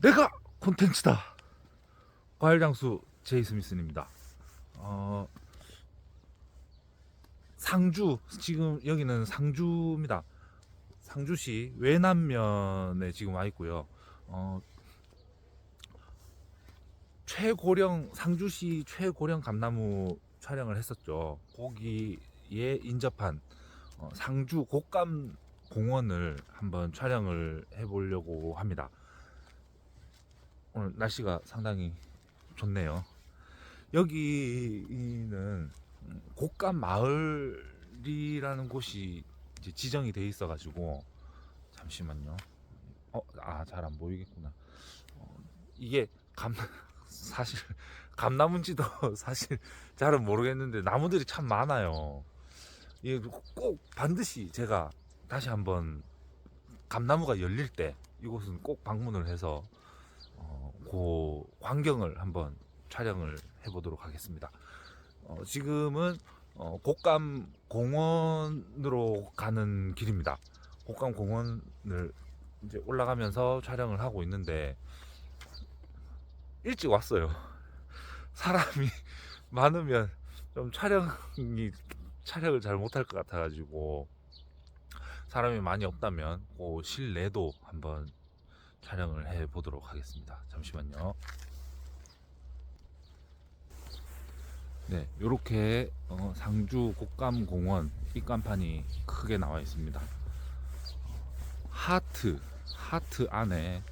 내가 콘텐츠다. 과일장수 제이 스미슨입니다. 어, 상주 지금 여기는 상주입니다. 상주시 외남면에 지금 와 있고요. 어, 최고령 상주시 최고령 감나무 촬영을 했었죠. 거기에 인접한 어, 상주 곡감 공원을 한번 촬영을 해보려고 합니다. 오늘 날씨가 상당히 좋네요. 여기는 곡감 마을이라는 곳이 지정이 돼 있어 가지고 잠시만요. 어, 아, 잘 안 보이겠구나. 어, 이게 감 사실 감나무인지도 사실 잘은 모르겠는데 나무들이 참 많아요. 이게 꼭 반드시 제가 다시 한번 감나무가 열릴 때 이곳은 꼭 방문을 해서 어, 그 광경을 한번 촬영을 해보도록 하겠습니다. 어, 지금은 어, 곡감 공원으로 가는 길입니다. 곡감 공원을 이제 올라가면서 촬영을 하고 있는데 일찍 왔어요. 사람이 많으면 좀 촬영이 촬영을 잘 못할 것 같아가지고 사람이 많이 없다면 그 실내도 한번 촬영을 해 보도록 하겠습니다. 잠시만요. 네, 이렇게 어, 상주 곡감 공원 입간판이 크게 나와 있습니다. 하트, 하트 안에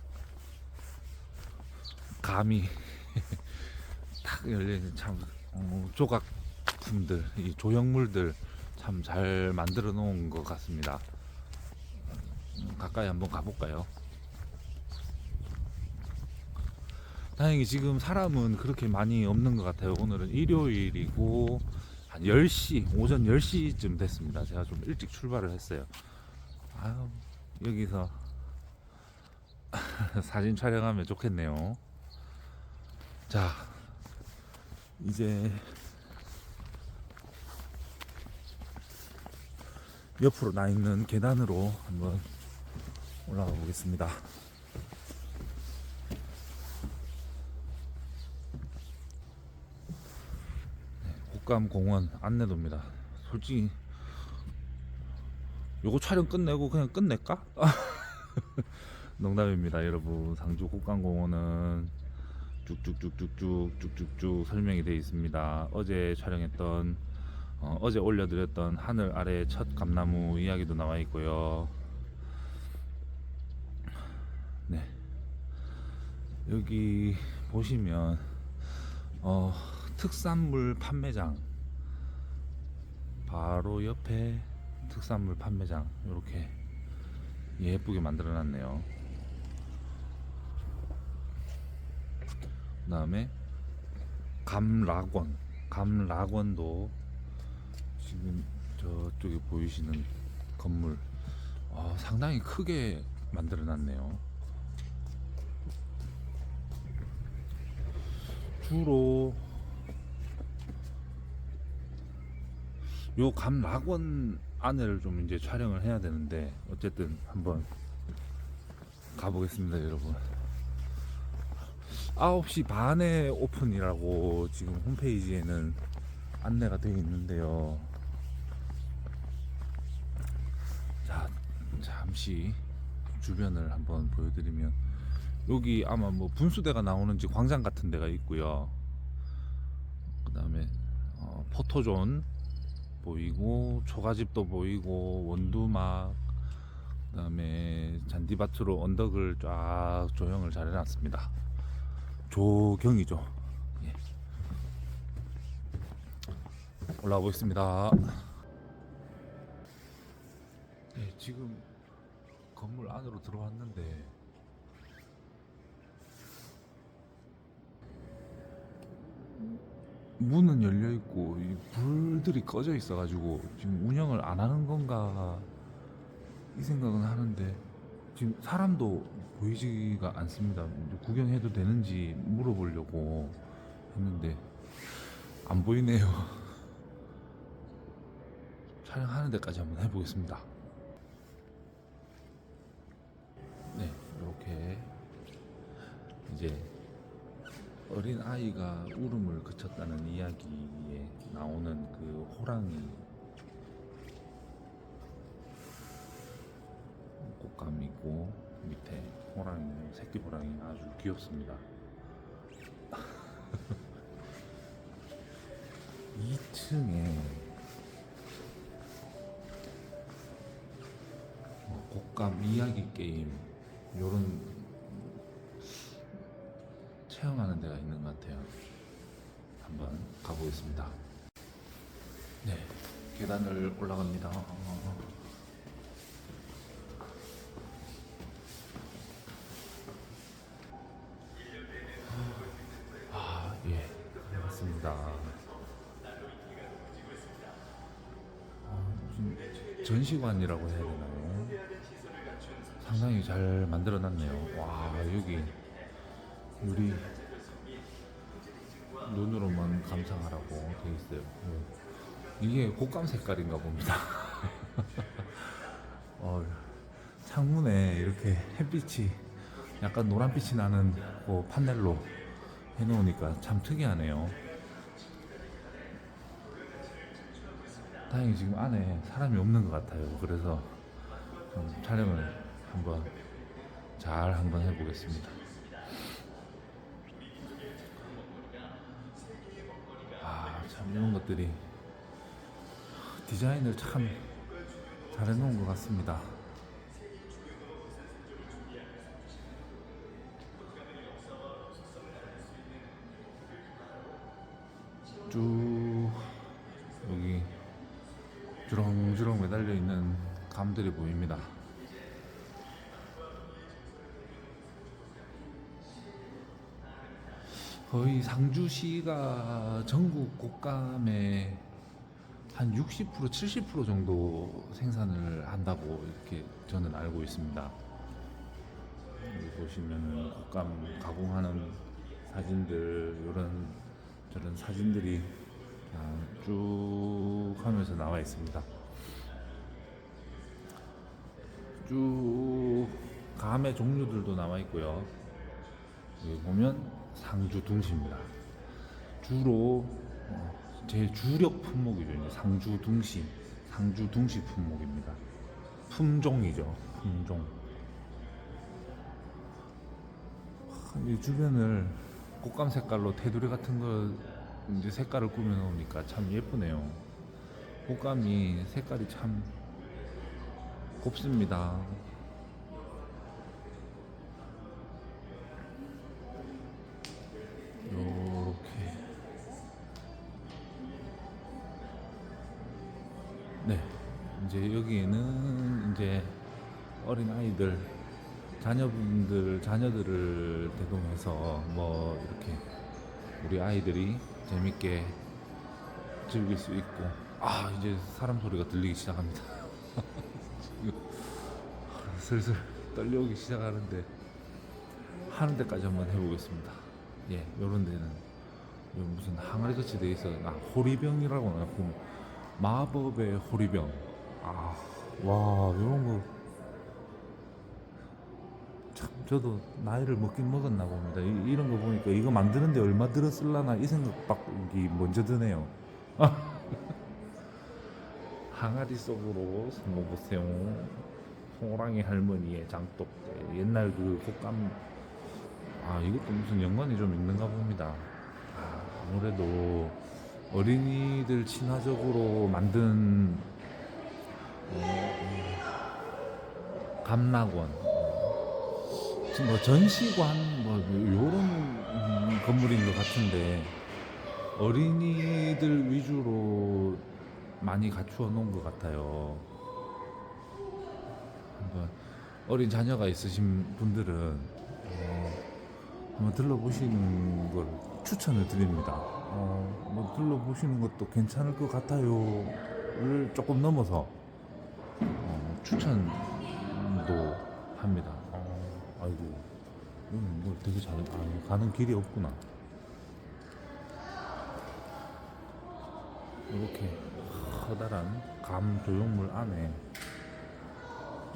감이 탁 열리는 참 어, 조각품들, 이 조형물들 참 잘 만들어 놓은 것 같습니다. 음, 가까이 한번 가볼까요? 다행히 지금 사람은 그렇게 많이 없는 것 같아요. 오늘은 일요일이고 한 10시, 오전 10시쯤 됐습니다. 제가 좀 일찍 출발을 했어요. 아유, 여기서 사진 촬영하면 좋겠네요. 자, 이제 옆으로 나 있는 계단으로 한번 올라가 보겠습니다. 국감 공원 안내도입니다. 솔직히 요거 촬영 끝내고 그냥 끝낼까? 농담입니다, 여러분. 상주 국감공원은 쭉쭉쭉쭉쭉 쭉쭉쭉 설명이 되어 있습니다. 어제 촬영했던 어, 어제 올려드렸던 하늘 아래 첫 감나무 이야기도 나와 있고요. 네. 여기 보시면 어, 특산물 판매장 바로 옆에 특산물 판매장 이렇게 예쁘게 만들어 놨네요. 그 다음에 감락원 감락원도 지금 저쪽에 보이시는 건물 아, 상당히 크게 만들어 놨네요. 주로 요 감 락원 안을 좀 이제 촬영을 해야 되는데 어쨌든 한번 가보겠습니다 여러분. 9시 반에 오픈이라고 지금 홈페이지에는 안내가 되어 있는데요. 자 잠시 주변을 한번 보여드리면 여기 아마 뭐 분수대가 나오는지 광장 같은 데가 있고요. 그 다음에 어, 포토존 보이고 초가집도 보이고 원두막 그다음에 잔디밭으로 언덕을 쫙 조형을 잘 해놨습니다. 조경이죠. 예. 올라가 보겠습니다. 네, 지금 건물 안으로 들어왔는데 문은 열려 있고 이 불들이 꺼져 있어 가지고 지금 운영을 안 하는 건가 이 생각은 하는데 지금 사람도 보이지가 않습니다. 구경해도 되는지 물어보려고 했는데 안 보이네요. 촬영하는 데까지 한번 해보겠습니다. 네, 이렇게 이제 어린 아이가 울음을 그쳤다는 이야기에 나오는 그 호랑이 꽃감이고 밑에 호랑이 새끼 호랑이 아주 귀엽습니다. 2층에 뭐 곡감 이야기 게임 요런 체험하는 데가 있는 것 같아요. 한번 가보겠습니다. 네, 계단을 올라갑니다. 아, 예, 반갑습니다. 아, 무슨 전시관이라고 해야 되나요? 상당히 잘 만들어놨네요. 와, 여기 우리 눈으로만 감상하라고 돼 있어요. 예. 이게 곶감 색깔인가 봅니다. 어, 창문에 이렇게 햇빛이 약간 노란빛이 나는 그 판넬로 해놓으니까 참 특이하네요. 다행히 지금 안에 사람이 없는 것 같아요. 그래서 좀 촬영을 한번 잘 한번 해보겠습니다. 것들이 디자인을 참 잘 해놓은 것 같습니다. 쭉 여기 주렁주렁 매달려 있는 감들이 보입니다. 거의 상주시가 전국 곡감의 한60% 70% 정도 생산을 한다고 이렇게 저는 알고 있습니다. 여기 보시면 곡감 가공하는 사진들 이런 저런 사진들이 쭉 하면서 나와 있습니다. 쭉 감의 종류들도 나와 있고요. 여기 보면 상주 둥시입니다. 주로 어, 제일 주력 품목이죠. 상주 둥시, 상주 둥시 품목입니다. 품종이죠. 품종. 하, 이 주변을 꽃감 색깔로 테두리 같은 거 이제 색깔을 꾸며 놓으니까 참 예쁘네요. 꽃감이 색깔이 참 곱습니다. 요렇게 네 이제 여기에는 이제 어린 아이들 자녀분들 자녀들을 대동해서 뭐 이렇게 우리 아이들이 재밌게 즐길 수 있고 아 이제 사람 소리가 들리기 시작합니다 슬슬 떨려오기 시작하는데 하는 데까지 한번 해보겠습니다. 예, 요런 데는 요 무슨 항아리 같이 돼 있어. 아, 호리병이라고 하나? 그 마법의 호리병. 아, 와, 요런 거. 참, 저도 나이를 먹긴 먹었나 봅니다. 이, 이런 거 보니까 이거 만드는데 얼마 들었을라나 이 생각밖이 먼저 드네요. 항아리 속으로 숨어보세요. 호랑이 할머니의 장독대. 옛날 그 곶감 아 이것도 무슨 연관이 좀 있는가 봅니다. 아, 아무래도 어린이들 친화적으로 만든 어, 감락원, 어, 뭐 전시관 뭐 요런 음, 건물인 것 같은데 어린이들 위주로 많이 갖추어 놓은 것 같아요. 어린 자녀가 있으신 분들은 어, 한번 들러보시는 걸 추천을 드립니다. 어, 뭐 들러보시는 것도 괜찮을 것 같아요를 조금 넘어서 어, 추천도 합니다. 어, 아이고, 이건 뭐 되게 잘, 아, 가는 길이 없구나. 이렇게 커다란 감 조형물 안에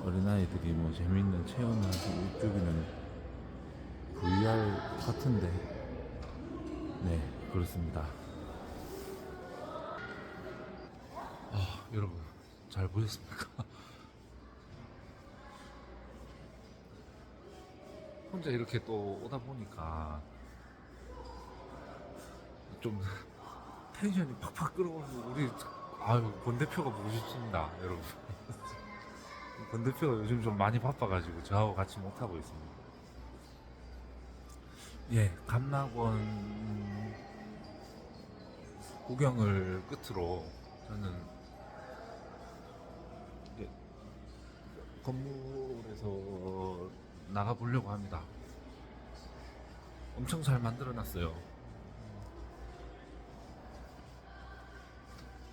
어린아이들이 뭐 재밌는 체험을 하고 이쪽에는 같은데. 네 그렇습니다. 아 여러분 잘 보셨습니까? 혼자 이렇게 또 오다 보니까 좀 텐션이 팍팍 끌어오르고 우리 아유 권 대표가 보고 싶습니다 여러분. 권 대표가 요즘 좀 많이 바빠가지고 저하고 같이 못하고 있습니다 예 감락원 구경을 끝으로 저는 이제 건물에서 나가 보려고 합니다 엄청 잘 만들어 놨어요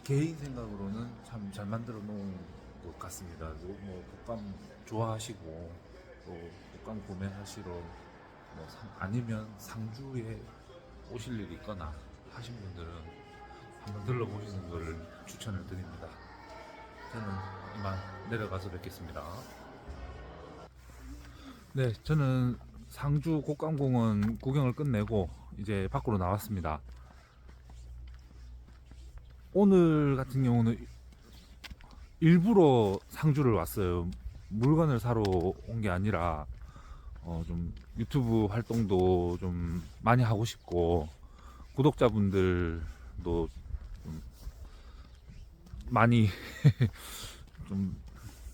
개인 생각으로는 참 잘 만들어 놓은 것 같습니다. 뭐 독감 좋아하시고 또 독감 구매하시러 뭐 상- 아니면 상주에 오실 일이 있거나 하신 분들은 한번 들러보시는 것을 추천을 드립니다. 저는 이만 내려가서 뵙겠습니다. 네, 저는 상주 곡감공원 구경을 끝내고 이제 밖으로 나왔습니다. 오늘 같은 경우는 일부러 상주를 왔어요. 물건을 사러 온 게 아니라 어, 좀 유튜브 활동도 좀 많이 하고 싶고 구독자분들도 좀 많이 좀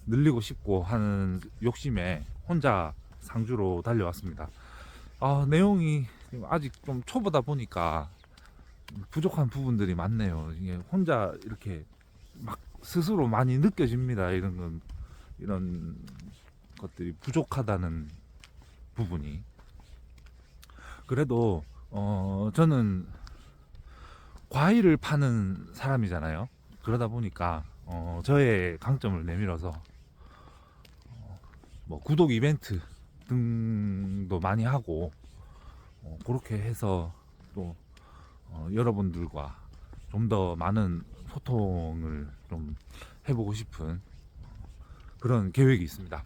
늘리고 싶고 하는 욕심에 혼자 상주로 달려왔습니다. 아, 내용이 아직 좀 초보다 보니까 부족한 부분들이 많네요. 이게 혼자 이렇게 막 스스로 많이 느껴집니다. 이런 건 이런 것들이 부족하다는 부분이 그래도 어 저는 과일을 파는 사람이잖아요. 그러다 보니까 어 저의 강점을 내밀어서 어, 뭐 구독 이벤트 등도 많이 하고 어, 그렇게 해서 또 어, 여러분들과 좀 더 많은 소통을 좀 해보고 싶은 그런 계획이 있습니다.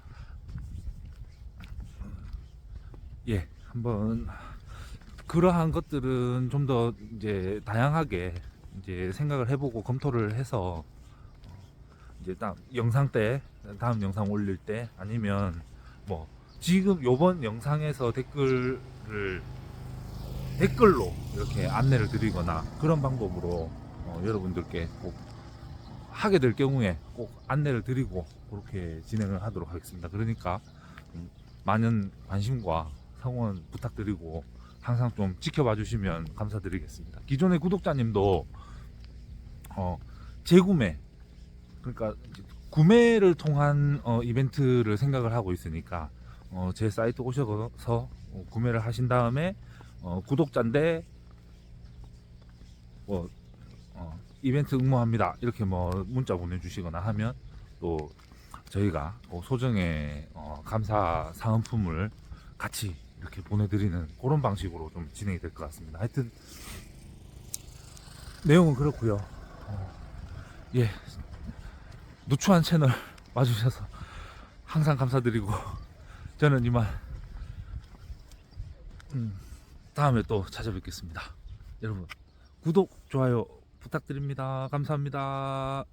예, 한번 그러한 것들은 좀 더 이제 다양하게 이제 생각을 해보고 검토를 해서 이제 딱 영상 때 다음 영상 올릴 때 아니면 뭐 지금 요번 영상에서 댓글을 댓글로 이렇게 안내를 드리거나 그런 방법으로 어, 여러분들께 꼭 하게 될 경우에 꼭 안내를 드리고 그렇게 진행을 하도록 하겠습니다. 그러니까 좀 많은 관심과 성원 부탁드리고 항상 좀 지켜봐 주시면 감사드리겠습니다. 기존의 구독자님도 어, 재구매 그러니까 구매를 통한 어, 이벤트를 생각을 하고 있으니까 어, 제 사이트 오셔서 어, 구매를 하신 다음에 어, 구독자인데 뭐 어, 이벤트 응모합니다 이렇게 뭐 문자 보내주시거나 하면 또 저희가 그 소정의 어, 감사 사은품을 같이 이렇게 보내드리는 그런 방식으로 좀 진행이 될 것 같습니다. 하여튼 내용은 그렇고요. 어, 예 누추한 채널 와주셔서 항상 감사드리고 저는 이만 음, 다음에 또 찾아뵙겠습니다. 여러분 구독 좋아요 부탁드립니다. 감사합니다.